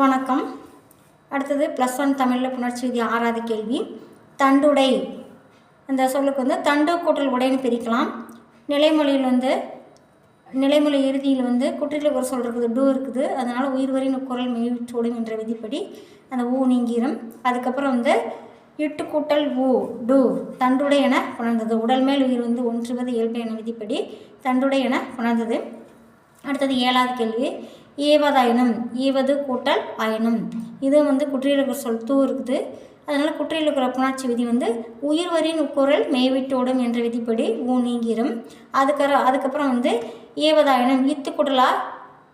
வணக்கம். அடுத்தது plus one தமிழில் புணர்ச்சி விதி ஆறாவது கேள்வி. தண்டுடை. அந்த சொல்லுக்கு வந்து தண்டு கூட்டல் உடைன்னு பிரிக்கலாம். நிலைமொழியில் வந்து நிலைமொழி இறுதியில் வந்து குற்றில ஒரு சொல் இருக்குது டூ இருக்குது. அதனால் உயிர் வரின் குரல் மெய்விட்டோடும் என்ற விதிப்படி அந்த ஊ நீங்கிரும். அதுக்கப்புறம் வந்து இட்டு கூட்டல் ஊ டூ தண்டுடை என புணர்ந்தது. உடல் மேல் உயிர் வந்து ஒன்றுவது இயல்பு என விதிப்படி தண்டுடை என புணர்ந்தது. அடுத்தது ஏழாவது கேள்வி. ஈவதாயினும் ஈவது கூட்டல் அயனம் இது வந்து குற்றியலுக்கிற சொல் தூ இருக்குது. அதனால் குற்றியலுக்கிற புணர்ச்சி விதி வந்து உயிர்வரின் குரல் மேய்விட்டோடும் என்ற விதிப்படி ஊ நீங்கிரும். அதுக்கற அதுக்கப்புறம் வந்து ஈவதாயினம் இத்து குடலா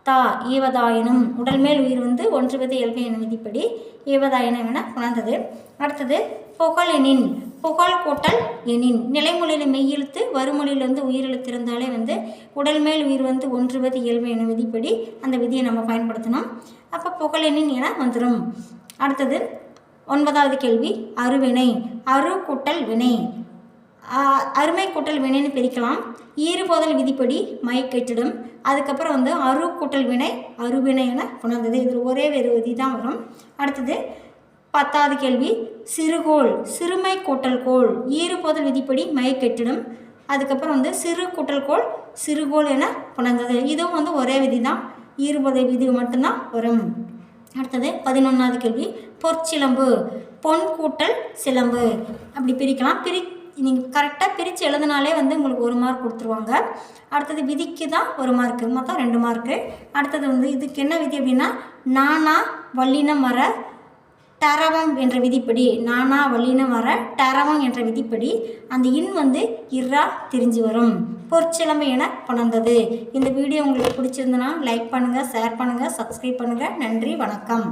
தா ஈவதாயினும் உடல் மேல் உயிர் வந்து ஒன்று வித இயல்பு என விதிப்படி ஈவதாயினம் என புணர்ந்தது. அடுத்தது புகழினின் புகழ் கூட்டல் எனின். நிலைமொழியில் மெய்யெழுத்து வறுமொழியில் வந்து உயிரெழுத்திருந்தாலே வந்து உடல் மேல் உயிர் வந்து ஒன்றுவது இயல்பு என விதிப்படி அந்த விதியை நம்ம பயன்படுத்தணும். அப்போ புகழெனின் என வந்துடும் அடுத்தது ஒன்பதாவது கேள்வி. அருவினை அரு கூட்டல் வினை. அருமை கூட்டல் வினைன்னு பிரிக்கலாம். ஈறுபோதல் விதிப்படி மயக்கெட்டிடும் அதுக்கப்புறம் வந்து அரு கூட்டல் வினை அருவினை என உணர்ந்தது. இதில் ஒரே வேறு விதி தான் வரும். அடுத்தது பத்தாவது கேள்வி. சிறுகோள் சிறுமை கூட்டல் கோள் ஈறுபோதல் விதிப்படி மயக்கெட்டிடும் அதுக்கப்புறம் வந்து சிறு கூட்டல் கோள் சிறுகோள் என புணர்ந்தது இதுவும் வந்து ஒரே விதி தான் ஈறுபோதல் விதி மட்டும்தான் வரும். அடுத்தது பதினொன்றாவது கேள்வி. பொற்சிலம்பு பொன் கூட்டல் சிலம்பு. அப்படி பிரிக்கலாம். பிரி நீங்கள் கரெக்டாக பிரித்து எழுதினாலே வந்து உங்களுக்கு ஒரு மார்க் கொடுத்துருவாங்க. அடுத்தது விதிக்கு தான் ஒரு மார்க்கு மொத்தம் ரெண்டு மார்க்கு அடுத்தது வந்து இதுக்கு என்ன விதி அப்படின்னா நானா வல்லின மர டரவம் என்ற விதிப்படி நானா வழின்னு வர டரவம் என்ற விதிப்படி அந்த இன் வந்து இர்ரா திரிஞ்சு வரும். பொற்சிலம்பு என புணர்ந்தது இந்த வீடியோ உங்களுக்கு பிடிச்சிருந்தனா லைக் பண்ணுங்கள் ஷேர் பண்ணுங்கள் சப்ஸ்கிரைப் பண்ணுங்கள் நன்றி வணக்கம்.